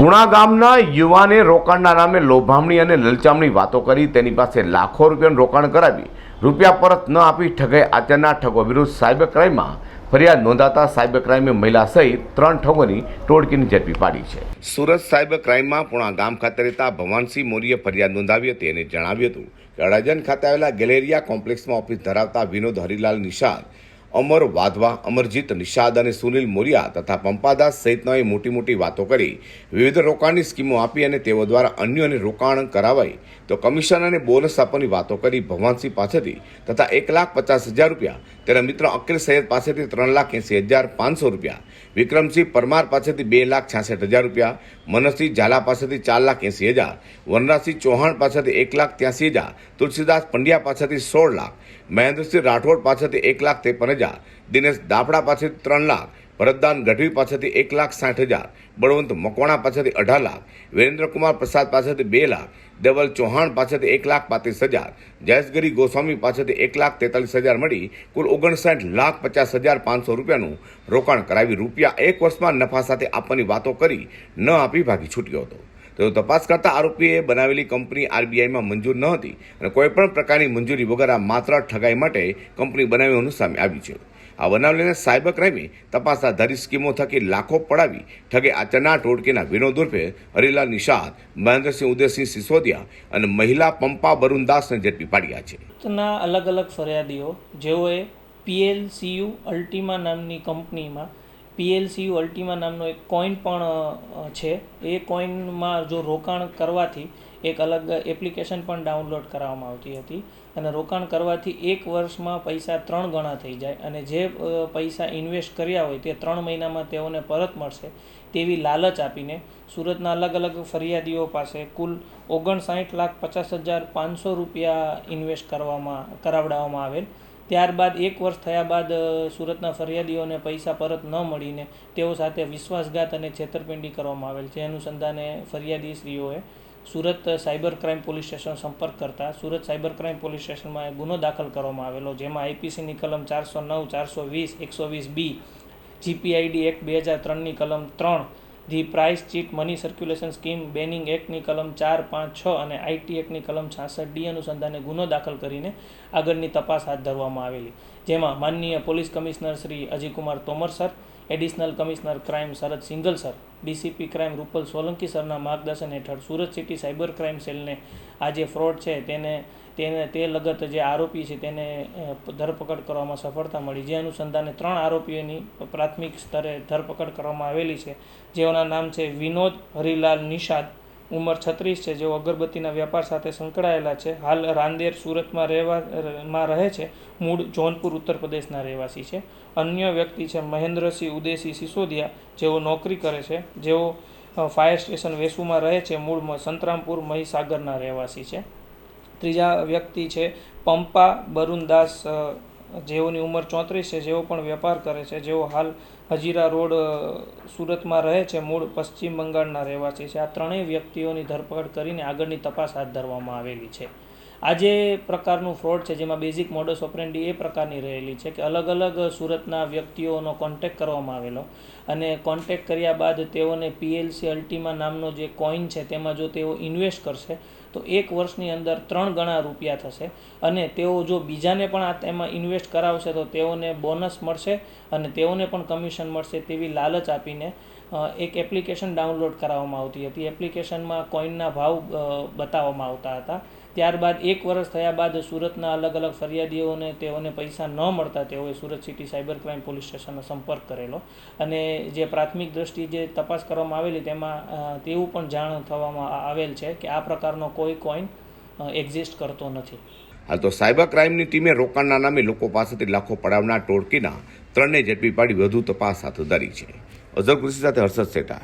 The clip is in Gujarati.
પુણા ગામના યુવાને રોકાણના નામે લોભામણી અને લલચામણી વાતો કરી તેની પાસે લાખો રૂપિયાનું રોકાણ કરાવી રૂપિયા પરત ન આપી ઠગાઈ આચરનાર ઠગો વિરુદ્ધ સાયબર ક્રાઇમમાં ફરિયાદ નોંધાતા સાયબર ક્રાઇમે મહિલા સહિત ત્રણ ઠગોની ટોળકીની ઝડપી પાડી છે. સુરત સાયબર ક્રાઇમમાં પુણા ગામ ખાતે રહેતા ભવાનસિંહ મોરીએ ફરિયાદ નોંધાવી હતી અને જણાવ્યું હતું કે અડાજણ ખાતે આવેલા ગેલેરિયા કોમ્પ્લેક્સમાં ઓફિસ ધરાવતા વિનોદ હરિલાલ નિષાદ અમર વાધવા, અમરજીત, નિષાદ અને સુનિલ મોરિયા તથા પંપાદાસ સહિતનાએ મોટી મોટી વાતો કરી. વિવિધ રોકાણની સ્કીમો આપી અને તેઓ દ્વારા અન્યોને રોકાણ કરાવાઈ. તો કમિશન અને બોનસ આપવાની વાતો કરી ભગવાનસિંહ પાસેથી તથા એક લાખ પચાસ હજાર રૂપિયા. તેના મિત્ર અકિલ સૈયદ પાસેથી ત્રણ લાખ એંસી હજાર પાંચસો રૂપિયા. વિક્રમસિંહ પરમાર પાસેથી બે લાખ છાસઠ હજાર રૂપિયા મનસસિંહ ઝાલા પાસેથી ચાર લાખ એંસી હજાર, વનરાજસિંહ ચૌહાણ પાસેથી એક લાખ ત્યાસી હજાર, તુલસીદાસ પંડ્યા પાસેથી સોળ લાખ, મહેન્દ્રસિંહ રાઠોડ પાસેથી એક લાખ ત્રેપન હજાર, દિનેશ દાફડા પાસેથી ત્રણ લાખ ભરતદાન ગઢવી પાસેથી એક લાખ સાઠ હજાર, બળવંત મકવાણા પાસેથી અઢાર લાખ, વિરેન્દ્રકુમાર પ્રસાદ પાસેથી બે લાખ, દેવલ ચૌહાણ પાસેથી એક લાખ પાંત્રીસ હજાર, જયેશગીરી ગોસ્વામી પાસેથી એક લાખ તેતાલીસ હજાર મળી કુલ ઓગણસાઠ લાખ પચાસ હજાર પાંચસો રૂપિયાનું રોકાણ કરાવી રૂપિયા એક વર્ષમાં નફા સાથે આપવાની વાતો કરી ન આપી ભાગી છૂટ્યો હતો. તેઓ તપાસ કરતા આરોપીએ બનાવેલી કંપની આરબીઆઈમાં મંજૂર ન હતી અને કોઈપણ પ્રકારની મંજૂરી વગર આ માત્ર ઠગાઈ માટે કંપની બનાવી હોવાનું સામે આવ્યું છે. આ બનાવ લઈને સાયબર ક્રાઇમે તપાસ આધારિત સ્કીમો થકી લાખો પડાવી ઠગે આચરના ટોળકીના વિનોદ ઉર્ફે હરિલાલ નિષાદ મહેન્દ્રસિંહ ઉદયસિંહ સિસોદિયા અને મહિલા પંપા બરુણદાસને ઝડપી પાડ્યા છે. અલગ અલગ ફરિયાદીઓ, જેઓએ પીએલસીયુ અલ્ટિમા નામની કંપનીમાં પીએલસીયુ અલ્ટિમા નામનો એક કોઈન પણ છે. એ કોઈનમાં જો રોકાણ કરવાથી એક અલગ એપ્લિકેશન પણ ડાઉનલોડ કરાવવામાં આવતી હતી. અને રોકાણ કરવાથી એક વર્ષમાં પૈસા ત્રણ ગણા થઈ જાય. અને જે પૈસા ઇન્વેસ્ટ કર્યા હોય તે ત્રણ મહિનામાં તેઓને પરત મળશે તેવી લાલચ આપીને સુરતના અલગ અલગ ફરિયાદીઓ પાસે કુલ ઓગણસાઠ લાખ પચાસ હજાર પાંચસો રૂપિયા ઇન્વેસ્ટ કરવામાં, કરાવડાવવામાં આવેલ. ત્યારબાદ એક વર્ષ થયા બાદ સુરતના ફરિયાદીઓને પૈસા પરત ન મળીને તેઓ સાથે વિશ્વાસઘાત અને છેતરપિંડી કરવામાં આવેલ છે. અનુસંધાને ફરિયાદીશ્રીઓએ Surat cyber crime police station સંપર્ક કરતા સુરત સાયબર ક્રાઇમ પોલીસ સ્ટેશનમાં ગુનો દાખલ કરવામાં આવેલો, જેમાં આઈપીસીની કલમ ચારસો નવ, ચારસો વીસ, એકસો વીસ બી, જીપીઆઈડી એક્ટ બે હજાર ત્રણની કલમ ત્રણ the price chit money circulation scheme banning એક્ટની કલમ ચાર, પાંચ, છ અને આઈટી એક્ટની કલમ છાસઠ ડી અનુસંધાને ગુનો દાખલ કરીને આગળની તપાસ હાથ ધરવામાં આવેલી. જેમાં માનનીય police commissioner Shri Ajaykumar Tomar sir, additional commissioner crime Sharad Singhal sir, DCP crime Rupal Solanki સરના માર્ગદર્શન હેઠળ સુરત સિટી સાયબર ક્રાઇમ સેલને આ જે ફ્રોડ છે, તેને તેને, તે લગત જે આરોપી છે, તેને ધરપકડ કરવામાં સફળતા મળી. જે અનુસંધાને ત્રણ આરોપીઓની પ્રાથમિક સ્તરે ધરપકડ કરવામાં આવેલી છે, જેઓના નામ છે વિનોદ હરિલાલ નિષાદ ઉંમર છત્રીસ છે, જેઓ અગરબત્તીના વ્યાપાર સાથે સંકળાયેલા છે. હાલ રાંદેર સુરતમાં રહેવા, માં રહે છે. મૂળ જોનપુર ઉત્તર પ્રદેશના રહેવાસી છે. અન્ય વ્યક્તિ છે મહેન્દ્રસિંહ ઉદેસી સિસોદિયા, જેઓ નોકરી કરે છે. જેઓ ફાયર સ્ટેશન વેસુમાં રહે છે. મૂળ સંતરામપુર મહીસાગરના રહેવાસી છે. ત્રીજા વ્યક્તિ છે પંપા બરુણદાસ જેઓની ઉંમર ચોત્રીસ છે, જેઓ પણ વેપાર કરે છે, જેઓ હાલ હજીરા રોડ સુરતમાં રહે છે, મૂળ પશ્ચિમ બંગાળના રહેવાસી છે. આ ત્રણેય વ્યક્તિઓની ધરપકડ કરીને આગળની તપાસ હાથ ધરવામાં આવેલી છે. આ જે પ્રકારનું ફ્રોડ છે, જેમાં બેઝિક મોડસ ઓપરેન્ડી એ પ્રકારની રહેલી છે કે અલગ અલગ સુરતના વ્યક્તિઓનો કોન્ટેક કરવામાં આવેલો અને કોન્ટેક કર્યા બાદ તેઓને પીએલસી અલ્ટિમા નામનો જે કોઈન છે, તેમાં જો તેઓ ઇન્વેસ્ટ કરશે, તો એક વર્ષની અંદર ત્રણ ગણા રૂપિયા થશે અને તેઓ જો બીજાને પણ આ તેમાં ઇન્વેસ્ટ કરાવશે, તો તેઓને બોનસ મળશે અને તેઓને પણ કમિશન મળશે તેવી લાલચ આપીને એક એપ્લિકેશન ડાઉનલોડ કરાવવામાં આવતી હતી. એપ્લિકેશનમાં કોઈનના ભાવ બતાવવામાં આવતા હતા. ત્યારબાદ એક વર્ષ થયા બાદ સુરતના અલગ અલગ ફરિયાદીઓને તેઓને પૈસા ન મળતા તેઓએ Surat city cyber crime police સ્ટેશનનો સંપર્ક કરેલો. અને જે પ્રાથમિક દ્રષ્ટિ જે તપાસ કરવામાં આવેલી તેમાં તેવું પણ જાણ થવામાં આવેલ છે કે આ પ્રકારનો કોઈ કોઈન એક્ઝિસ્ટ કરતો નથી. હાલ તો સાયબર ક્રાઇમની ટીમે રોકાણના નામે લોકો પાસેથી લાખો પડાવનાર ટોળકીના ત્રણને ઝડપી પાડી વધુ તપાસ હાથ ધરી છે. અઝર કૃષિ સાથે હર્ષદ સેટા